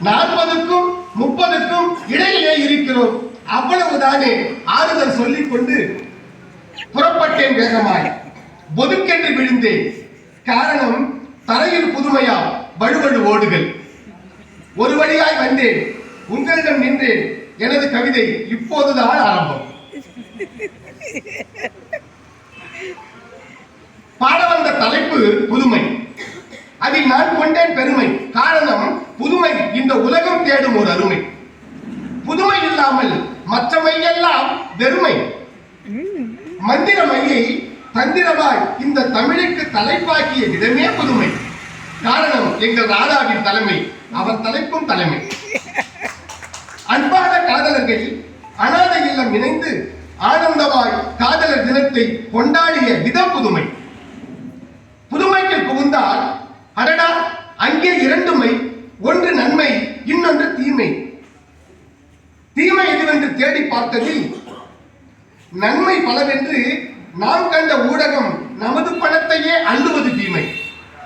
நாற்பதுக்கும் முப்பதுக்கும் இடையிலே இருக்கிறோம். அவ்வளவுதானே? ஆறுதல் சொல்லிக் கொண்டு புறப்பட்டேன் வேகமாய். ஒதுக்கென்று விழுந்தேன். காரணம் தரையில் புதுமையா வழுவழு ஓடுகள். ஒரு வழியாய் வந்தேன். உங்களிடம் நின்றேன். எனது கவிதை இப்போதுதான் ஆரம்பம். பாட வந்த தலைப்பு புதுமை. அதில் நான் கொண்டேன் பெருமை. காரணம் புதுமை இந்த உலகம் தேடும் ஒரு அருமை. புதுமை இல்லாமல் மற்றவை எல்லாம் வெறுமை. மந்திரமையை தந்திரமாய் இந்த தமிழுக்கு தலைப்பாக்கிய விதமே புதுமை. காரணம் எங்கள் ராதாவின் தலைமை அவர் தலைப்பும் தலைமை. அன்பான காதலர்கள் அனாதை இல்லம் இணைந்து ஆனந்தமாய் காதலர் தினத்தை கொண்டாடிய விதம் புதுமை. புதுமைக்கு புகுந்தால் அடடா அங்கே இரண்டுமை. ஒன்று நன்மை இன்னொன்று தீமை. தீமை எதுவென்று தேடி பார்த்ததில் நன்மை பலவென்று நாம் கண்ட ஊடகம் நமது பணத்தையே அள்ளுவது தீமை.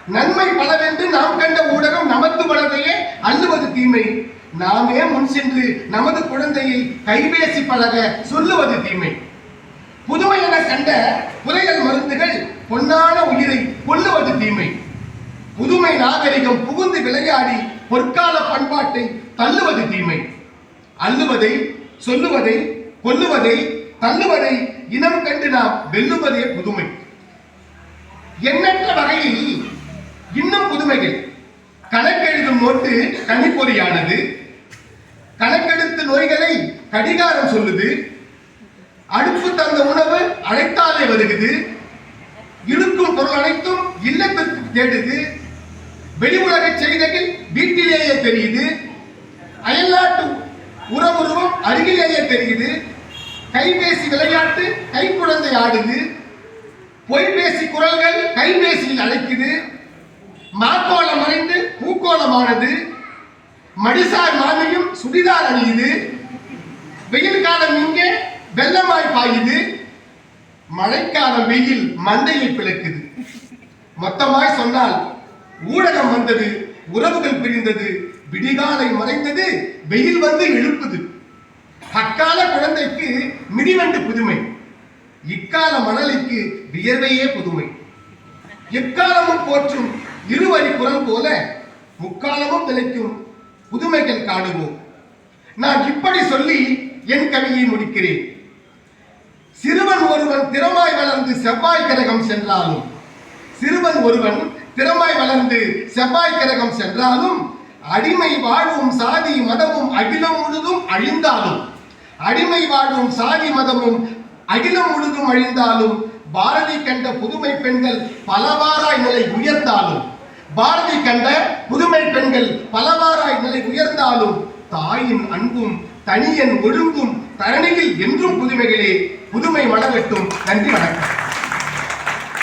நன்மை பலவென்று நாம் கண்ட ஊடகம் நமது பணத்தையே அள்ளுவது தீமை. நாமே முன் சென்று நமது குழந்தையை கைபேசி பழக சொல்லுவது தீமை. புதுமை என கண்ட புதையல் மருந்துகள் பொன்னான உயிரை கொல்லுவது தீமை. புதுமை நாகரிகம் புகுந்து விளையாடி பொற்கால பண்பாட்டை தள்ளுவது தீமை. அள்ளுவதை சொல்லுவதை கொல்லுவதை தள்ளுவதை இனம் கண்டு நாம் வெல்லுவதே புதுமை. எண்ணற்ற வகையில் இன்னும் புதுமைகள். கணக்கெழுதும் நோட்டு கணிப்பொறியானது. கணக்கெடுத்து நோய்களை கடிகாரம் சொல்லுது. அடுப்பு தந்த உணவு அழைத்தாலே வருகிறது. இழுக்கும் பொருள் அனைத்தும் இல்லத்திற்கு தேடுது. வெளி உலக செய்திகள் வீட்டிலேயே தெரியுது. அயல்நாட்டு உறவுருவம் அருகிலேயே தெரியுது. கைபேசி விளையாட்டு கைக்குழந்தை ஆடுது. பொய்பேசி குரல்கள் கைபேசியில் அழைக்குது. மாக்கோலம் மறைந்து பூக்கோலமானது மடிசார் மாமியும் சுடிதார் அணியுது. வெயில் காலம் இங்கே வெள்ளமாய் பாயுது. மழைக்காலம் வெயில் மண்டையை பிளக்குது. மொத்தமாய் சொன்னால் ஊடகம் வந்தது உறவுகள் பிரிந்தது விடிகாலை மறைந்தது வெயில் வந்து எழுப்புது. அக்கால குழந்தைக்கு மிடிவண்டு புதுமை. இக்கால மணலிக்கு வியர்வையே புதுமை. எக்காலமும் போற்றும் இருவரி குரல் போல முக்காலமும் நிலைக்கும் புதுமைகள் காணுவோம். நான் இப்படி சொல்லி என் கவியை முடிக்கிறேன். சிறுவன் ஒருவன் திறமாய் வளர்ந்து செவ்வாய் கிரகம் சென்றாலும் சிறுவன் ஒருவன் திறமாய் வளர்ந்து செவ்வாய் கிரகம் சென்றாலும் அடிமை வாழ்வும் சாதி மதமும் அகிலம் முழுதும் அழிந்தாலும் அடிமை வாழ்வும் சாதி மதமும் அகிலம் முழுதும் அழிந்தாலும் பாரதி கண்ட புதுமை பெண்கள் பலவாராய் நிலை உயர்ந்தாலும் பாரதி கண்ட புதுமை பெண்கள் பலவாராய் நிலை உயர்ந்தாலும் தாயின் அன்பும் தனியன் ஒழுங்கும் தரணியில் என்றும் புதுமைகளே புதுமை மலரட்டும் நன்றி வணக்கம்.